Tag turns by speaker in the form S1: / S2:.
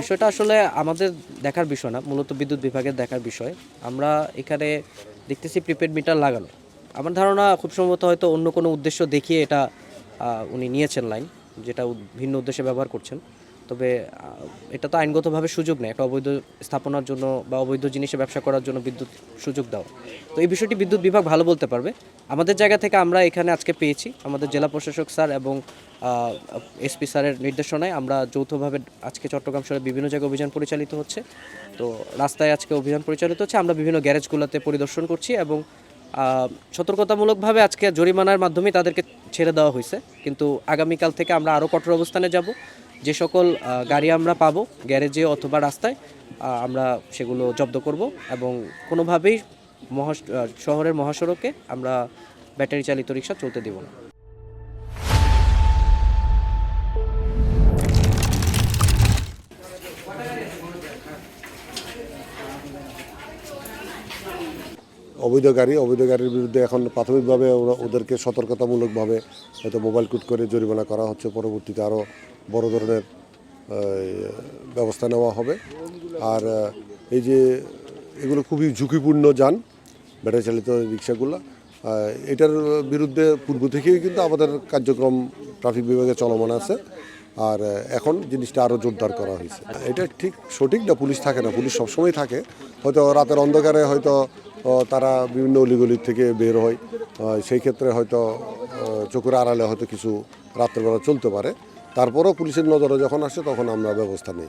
S1: বিষয়টা আসলে আমাদের দেখার বিষয় না, মূলত বিদ্যুৎ বিভাগের দেখার বিষয়। আমরা এখানে দেখতেছি প্রিপেড মিটার লাগানো। আমার ধারণা খুব সম্ভবত হয়তো অন্য কোনো উদ্দেশ্য দেখিয়ে এটা উনি নিয়েছেন লাইন যেটা ভিন্ন উদ্দেশ্যে ব্যবহার করছেন। তবে এটা তো আইনগতভাবে সুযোগ নেই, একটা অবৈধ স্থাপনার জন্য বা অবৈধ জিনিসে ব্যবসা করার জন্য বিদ্যুৎ সুযোগ দাও। তো এই বিষয়টি বিদ্যুৎ বিভাগ ভালো বলতে পারবে। আমাদের জায়গা থেকে আমরা এখানে আজকে পেয়েছি, আমাদের জেলা প্রশাসক স্যার এবং এসপি স্যারের নির্দেশনায় আমরা যৌথভাবে আজকে চট্টগ্রাম শহরে বিভিন্ন জায়গায় অভিযান পরিচালিত হচ্ছে। তো রাস্তায় আজকে অভিযান পরিচালিত হচ্ছে, আমরা বিভিন্ন গ্যারেজগুলোতে পরিদর্শন করছি এবং সতর্কতামূলকভাবে আজকে জরিমানার মাধ্যমে তাদেরকে ছেড়ে দেওয়া হয়েছে। কিন্তু আগামীকাল থেকে আমরা আরও কঠোর অবস্থানে যাব। যে সকল গাড়ি আমরা পাবো গ্যারেজে অথবা রাস্তায় আমরা সেগুলো জব্দ করব এবং কোনোভাবেই মহা শহরের মহাসড়কে আমরা ব্যাটারি চালিত রিক্সা চলতে দেব না।
S2: অবৈধ গাড়ি, অবৈধ গাড়ির বিরুদ্ধে এখন প্রাথমিকভাবে ওরা- ওদেরকে সতর্কতামূলকভাবে হয়তো মোবাইল কুট করে জরিমানা করা হচ্ছে। পরবর্তীতে আরও বড় ধরনের ব্যবস্থা নেওয়া হবে। আর এই যে এগুলো খুবই ঝুঁকিপূর্ণ যান ব্যাটারি চালিত রিক্সাগুলো এটার বিরুদ্ধে পূর্ব থেকেই কিন্তু আমাদের কার্যক্রম ট্রাফিক বিভাগে চলমান আছে। আর এখন জিনিসটা আরও জোরদার করা হয়েছে। এটা ঠিক সঠিক না পুলিশ থাকে না? পুলিশ সবসময় থাকে। হয়তো রাতের অন্ধকারে হয়তো তারা বিভিন্ন অলিগলির থেকে বের হয়। সেই ক্ষেত্রে হয়তো চোখের আড়ালে হয়তো কিছু রাত্রেবেলা চলতে পারে। তারপরও পুলিশের নজরে যখন আসে তখন আমরা ব্যবস্থা নিই।